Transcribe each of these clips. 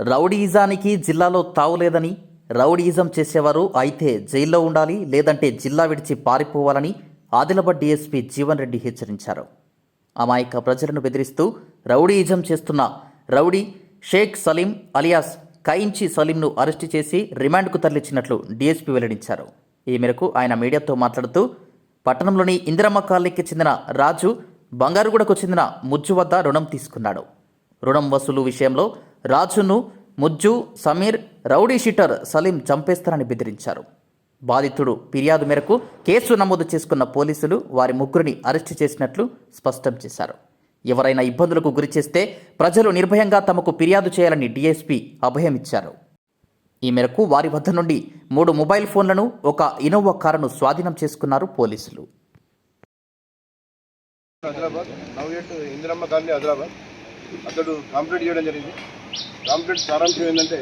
రౌడీయిజానికి జిల్లాలో తావులేదని రౌడీయిజం చేసేవారు అయితే జైల్లో ఉండాలి లేదంటే జిల్లా విడిచి పారిపోవాలని ఆదిలాబాద్ డీఎస్పీ జీవన్ రెడ్డి హెచ్చరించారు. అమాయక ప్రజలను బెదిరిస్తూ రౌడీయిజం చేస్తున్న రౌడీ షేక్ సలీం అలియాస్ కయించి సలీంను అరెస్టు చేసి రిమాండ్కు తరలించినట్లు డీఎస్పీ వెల్లడించారు. ఈ మేరకు ఆయన మీడియాతో మాట్లాడుతూ పట్టణంలోని ఇందిరమ్మ కాలనీకి చెందిన రాజు బంగారుగూడకు చెందిన ముజ్జు వద్ద రుణం తీసుకున్నాడు. రుణం వసూలు విషయంలో రాజును ముజ్జు సమీర్ రౌడీ షీటర్ సలీం చంపేస్తారని బెదిరించారు. బాధితుడు ఫిర్యాదు మేరకు కేసు నమోదు చేసుకున్న పోలీసులు వారి ముగ్గురిని అరెస్టు చేసినట్లు స్పష్టం చేశారు. ఎవరైనా ఇబ్బందులకు గురి చేస్తే ప్రజలు నిర్భయంగా తమకు ఫిర్యాదు చేయాలని డీఎస్పీ అభయమిచ్చారు. ఈ మేరకు వారి వద్ద నుండి మూడు మొబైల్ ఫోన్లను ఒక ఇనోవా కారును స్వాధీనం చేసుకున్నారు పోలీసులు. హైదరాబాద్ ఇందిరమ్మ గాంధీ హైదరాబాద్. అతడు కంప్లీట్ చేయడం జరిగింది. కంప్లీట్ సారాంశం ఏంటంటే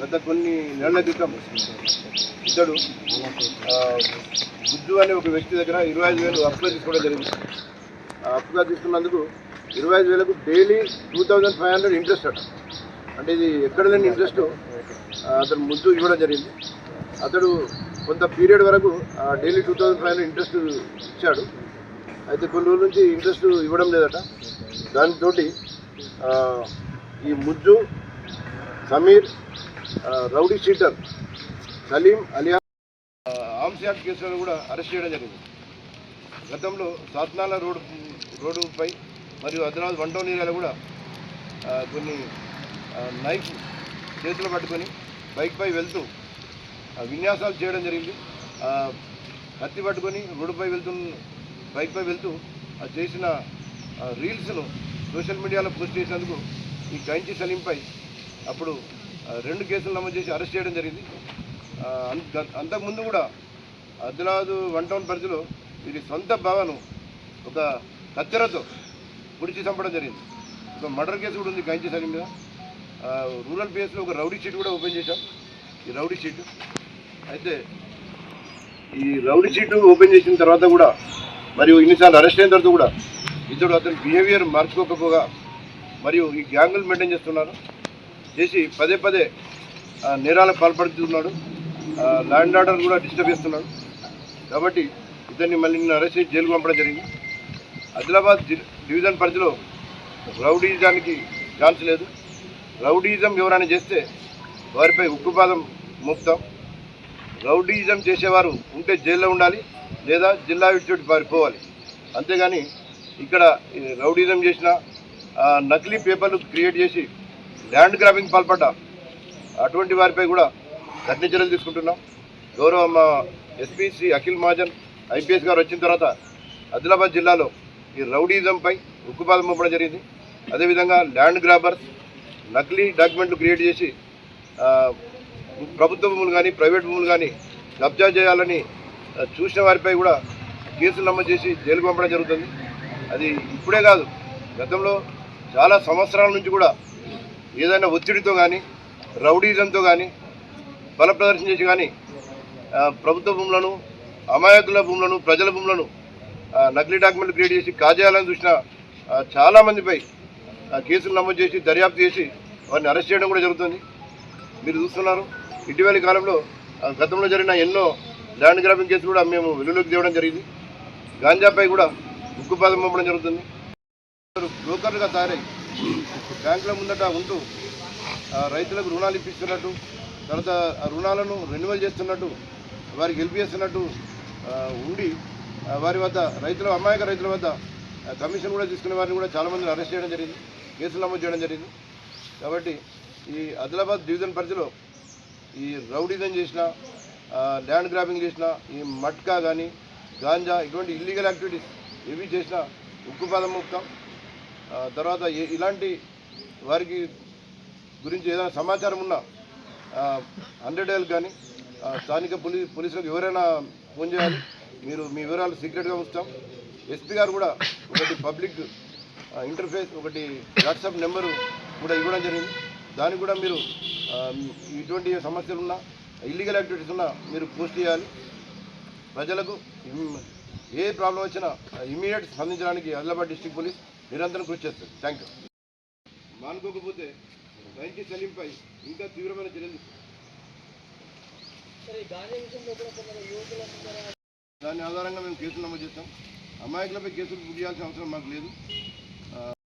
గత కొన్ని నెలల క్రితం ఇద్దరు ఆ, అనే ఒక వ్యక్తి దగ్గర ఇరవై ఐదు వేలు అప్పుగా తీసుకోవడం జరిగింది. ఆ అప్పుగా తీసుకున్నందుకు ఇరవై ఐదు వేలకు daily two thousand five hundred interest అట. అంటే ఇది ఎక్కడ లేని ఇంట్రెస్ట్ అతను ముద్దు ఇవ్వడం జరిగింది. అతడు కొంత పీరియడ్ వరకు daily two thousand five hundred interest ఇచ్చాడు. అయితే కొన్ని రోజుల నుంచి ఇంట్రెస్ట్ ఇవ్వడం లేదట. దానితోటి ఈ Mujju Sameer rowdy sheeter Saleem alias arms act కేసులను కూడా అరెస్ట్ చేయడం జరిగింది. గతంలో సాత్నాల రోడ్ రోడ్డుపై మరియు హైదరాబాద్ వన్ టౌన్ ఏరియాలో కూడా కొన్ని నైఫ్ చేతులు పట్టుకొని బైక్పై వెళ్తూ విన్యాసాలు చేయడం జరిగింది. కత్తి పట్టుకొని రోడ్డుపై వెళ్తున్న బైక్పై వెళ్తూ చేసిన రీల్స్ను సోషల్ మీడియాలో పోస్ట్ చేసినందుకు ఈ గంచి సలీంపై అప్పుడు రెండు కేసులు నమోదు చేసి అరెస్ట్ చేయడం జరిగింది. అంతకుముందు కూడా అదిలాదు వన్ టౌన్ పరిధిలో వీరి సొంత భావను ఒక కత్తెరతో పొడిచి చంపడం జరిగింది. ఒక మర్డర్ కేసు కూడా ఉంది గంచి సలీం మీద. రూరల్ పిఎస్లో ఒక రౌడీ షీట్ కూడా ఓపెన్ చేశాం. ఈ రౌడీ షీట్. అయితే ఈ రౌడీ షీట్ ఓపెన్ చేసిన తర్వాత కూడా మరియు ఇన్నిసార్లు అరెస్ట్ అయిన తర్వాత కూడా ఇతడు అతని బిహేవియర్ మార్చుకోకపోగా మరియు ఈ గ్యాంగులు మెయింటైన్ చేస్తున్నారు. చేసి పదే పదే నేరాలకు పాల్పడుతున్నాడు. ల్యాండ్ ఆర్డర్ కూడా డిస్టర్బ్ చేస్తున్నాడు. కాబట్టి ఇతన్ని మళ్ళీ నిన్న అరెస్ట్ చేసి జైలు పంపడం జరిగింది. ఆదిలాబాద్ జి- డివిజన్ పరిధిలో రౌడీజానికి ఛాన్స్ లేదు. రౌడీజం ఎవరైనా చేస్తే వారిపై ఉక్కుపాదం మోపుతాం. రౌడీజం చేసేవారు ఉంటే జైల్లో ఉండాలి లేదా జిల్లా విడిచిపెట్టి పారిపోవాలి అంతేగాని ఇక్కడ రౌడీజం చేసిన నకిలీ పేపర్లు క్రియేట్ చేసి ల్యాండ్ గ్రాబింగ్ పాల్పడ్డ అటువంటి వారిపై కూడా కఠిన చర్యలు తీసుకుంటున్నాం. గౌరవ మా ఎస్పీ శ్రీ అఖిల్ మహాజన్ ఐపీఎస్ గారు వచ్చిన తర్వాత ఆదిలాబాద్ జిల్లాలో ఈ రౌడీజంపై ఉక్కుపాదం పంపడం జరిగింది. అదేవిధంగా ల్యాండ్ గ్రాబర్స్ నకిలీ డాక్యుమెంట్లు క్రియేట్ చేసి ప్రభుత్వ భూములు కానీ ప్రైవేట్ భూములు కానీ కబ్జా చేయాలని చూసిన వారిపై కూడా కేసులు నమోదు చేసి జైలుకు పంపడం జరుగుతుంది. అది ఇప్పుడే కాదు గతంలో చాలా సంవత్సరాల నుంచి కూడా ఏదైనా ఒత్తిడితో కానీ రౌడీజంతో కానీ బల ప్రదర్శన చేసి కానీ ప్రభుత్వ భూములను అమాయకుల భూములను ప్రజల భూములను నకిలీ డాక్యుమెంట్లు క్రియేట్ చేసి కాజేయాలని చూసిన చాలామందిపై ఆ, కేసులు నమోదు చేసి దర్యాప్తు చేసి వారిని అరెస్ట్ చేయడం కూడా జరుగుతుంది. మీరు చూస్తున్నారు ఇటీవలి కాలంలో ఆ, గతంలో జరిగిన ఎన్నో ల్యాండ్ గ్రాబింగ్ కేసులు కూడా మేము వెలుగులోకి తేవడం జరిగింది. గాంజాపై కూడా ఉక్కుపాదం పంపడం జరుగుతుంది. బ్రోకర్లుగా తయారై బ్యాంకుల ముందట ఉంటూ రైతులకు రుణాలు ఇప్పిస్తున్నట్టు తర్వాత రుణాలను రెన్యువల్ చేస్తున్నట్టు వారికి హెల్ప్ చేస్తున్నట్టు ఉండి వారి వద్ద రైతుల అమాయక రైతుల వద్ద కమిషన్ కూడా తీసుకునే వారిని కూడా చాలామందిని అరెస్ట్ చేయడం జరిగింది కేసులు నమోదు చేయడం జరిగింది. కాబట్టి ఈ ఆదిలాబాద్ డివిజన్ పరిధిలో ఈ రౌడీజం చేసిన ల్యాండ్ గ్రాబింగ్ చేసిన ఈ మట్కా కానీ గాంజా ఇటువంటి ఇల్లీగల్ యాక్టివిటీస్ ఏవి చేసినా ఉక్కు పదం ఆ, తర్వాత ఏ- ఇలాంటి వారికి గురించి ఏదైనా సమాచారం ఉన్నా హండ్రెడ్ ఏళ్ళు కానీ స్థానిక పోలీస్ పోలీసులకు ఎవరైనా ఫోన్ చేయాలి మీరు మీ వివరాలు సీక్రెట్గా ఉంచుతాం. ఎస్పీ గారు కూడా ఒకటి పబ్లిక్ ఇంటర్ఫేస్ ఒకటి వాట్సాప్ నెంబరు కూడా ఇవ్వడం జరిగింది. దానికి కూడా మీరు ఇటువంటి సమస్యలు ఉన్నా ఇల్లీగల్ యాక్టివిటీస్ ఉన్నా మీరు పోస్ట్ చేయాలి. ప్రజలకు ఏ ప్రాబ్లం వచ్చినా ఇమీడియట్ స్పందించడానికి ఆదిలాబాద్ డిస్టిక్ పోలీస్ నిరంతరం కృషి చేస్తుంది థ్యాంక్ యూ మానుకోకపోతే రైతు సలీంపై ఇంకా తీవ్రమైన చర్యలు దాని ఆధారంగా మేము కేసులు నమోదు చేస్తాం. అమాయకులపై కేసులు బుక్ చేయాల్సిన అవసరం మాకు లేదు.